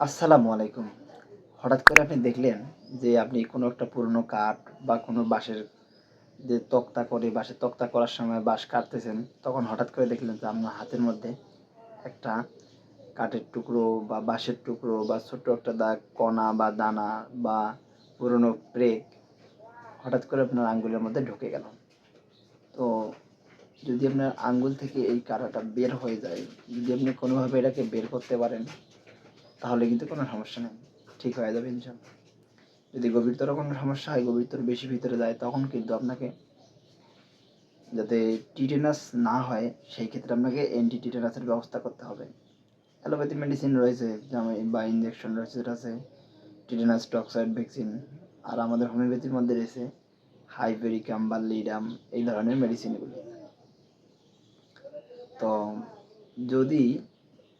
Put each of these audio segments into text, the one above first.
আসসালামু আলাইকুম। হঠাৎ করে আপনি দেখলেন যে আপনি কোনো একটা পুরনো কাঠ বা কোনো বাঁশের যে তক্তা করে বাঁশের তক্তা করার সময় বাঁশ কাটতেছেন, তখন হঠাৎ করে দেখলেন যে আপনার হাতের মধ্যে একটা কাঠের টুকরো বা বাঁশের টুকরো বা ছোট্ট একটা দাগ কণা বা দানা বা পুরনো ব্রেক হঠাৎ করে আপনার আঙ্গুলের মধ্যে ঢুকে গেল। তো যদি আপনার আঙ্গুল থেকে এই কাঁটাটা বের হয়ে যায়, যদি আপনি কোনোভাবে এটাকে বের করতে পারেন তাহলে কিন্তু কোনো সমস্যা নেই। ঠিক হয়ে যাবে ইনশাল্লাহ যদি গভীরতর কোনো সমস্যা হয়, গভীরতর বেশি ভিতরে যায়, তখন কিন্তু আপনাকে যাতে টিটেনাস না হয়, সেই ক্ষেত্রে আপনাকে অ্যান্টি টিটেনাসের ব্যবস্থা করতে হবে। অ্যালোপ্যাথি মেডিসিন রয়েছে, যেমন বা ইঞ্জেকশন রয়েছে, যেটা আছে টিটেনাস টক্সাইড ভ্যাকসিন আর আমাদের হোমিওপ্যাথির মধ্যে রয়েছে হাইপেরিকাম বা লিডাম এই ধরনের মেডিসিনগুলি তো যদি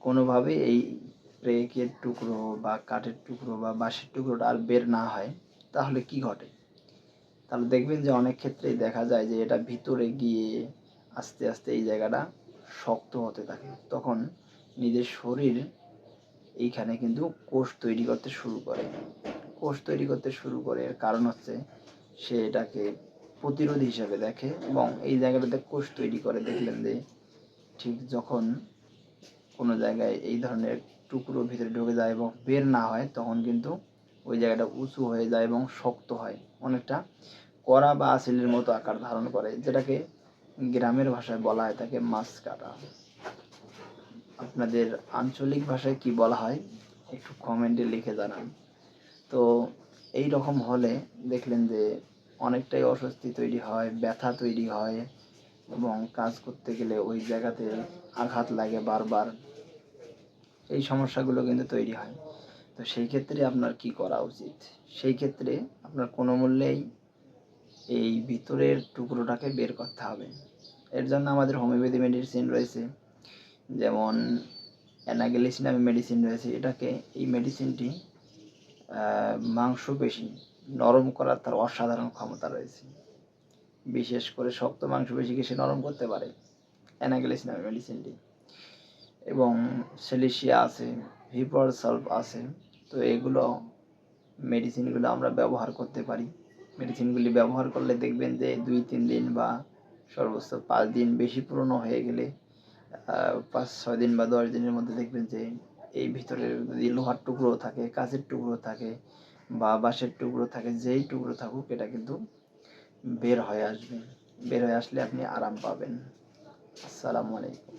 কোনোভাবে এই ব্রেকের টুকরো বা কাঠের টুকরো বা বাঁশের টুকরোটা আর বের না হয়, তাহলে কি ঘটে? তাহলে দেখবেন যে অনেক ক্ষেত্রেই দেখা যায় যে এটা ভিতরে গিয়ে আস্তে আস্তে এই জায়গাটা শক্ত হতে থাকে। তখন নিজের শরীর এইখানে কিন্তু কোষ তৈরি করতে শুরু করে। কোষ তৈরি করতে শুরু করে এর কারণ হচ্ছে সে এটাকে প্রতিরোধ হিসেবে দেখে এবং এই জায়গাটাতে কোষ তৈরি করে। দেখলেন যে ঠিক যখন কোনো জায়গায় এই ধরনের টুকরো ভিতরে ঢুকে যায় এবং বের না হয়, তখন কিন্তু ওই জায়গাটা উঁচু হয়ে যায় এবং শক্ত হয়। অনেকটা কড়া বা আসিলের মতো আকার ধারণ করে, যেটাকে গ্রামের ভাষায় বলা হয় তাকে মাছ কাটা। আপনাদের আঞ্চলিক ভাষায় কি বলা হয় একটু কমেন্টে লিখে জানান। তো এই রকম হলে দেখলেন যে অনেকটাই অস্বস্তি তৈরি হয়, ব্যথা তৈরি হয় এবং কাজ করতে গেলে ওই জায়গাতে আঘাত লাগে বারবার। এই সমস্যাগুলো কিন্তু তৈরি হয়। তো সেই ক্ষেত্রে আপনার কি করা উচিত? সেই ক্ষেত্রে আপনার কোনো মূল্যেই এই ভিতরের টুকরোটাকে বের করতে হবে। এর জন্য আমাদের হোমিওপ্যাথি মেডিসিন রয়েছে। যেমন অ্যানাগেলিস নামে মেডিসিন রয়েছে। এটাকে এই মেডিসিনটি মাংস মাংসপেশি নরম করার তার অসাধারণ ক্ষমতা রয়েছে। বিশেষ করে শক্ত মাংসপেশিকে সে নরম করতে পারে। অ্যানাগেলিস নামে মেডিসিনটি। এবং সেলিশিয়া আছে ভিপর সলভ আছে। তো এগুলো মেডিসিনগুলো আমরা ব্যবহার করতে পারি। মেডিসিনগুলি ব্যবহার করলে দেখবেন যে দুই, তিন দিন বা সর্বোচ্চ পাঁচ দিন বেশি পুরনো হয়ে গেলে পাঁচ, ছয় দিন বা দশ দিনের মধ্যে দেখবেন যে এই ভিতরে যদি লোহার টুকরো থাকে, কাঁচের টুকরো থাকে বা বাঁশের টুকরো থাকে, যেই টুকরো থাকুক, এটা কিন্তু বের হয়ে আসবেন। বের হয়ে আসলে আপনি আরাম পাবেন। আসসালামু আলাইকুম।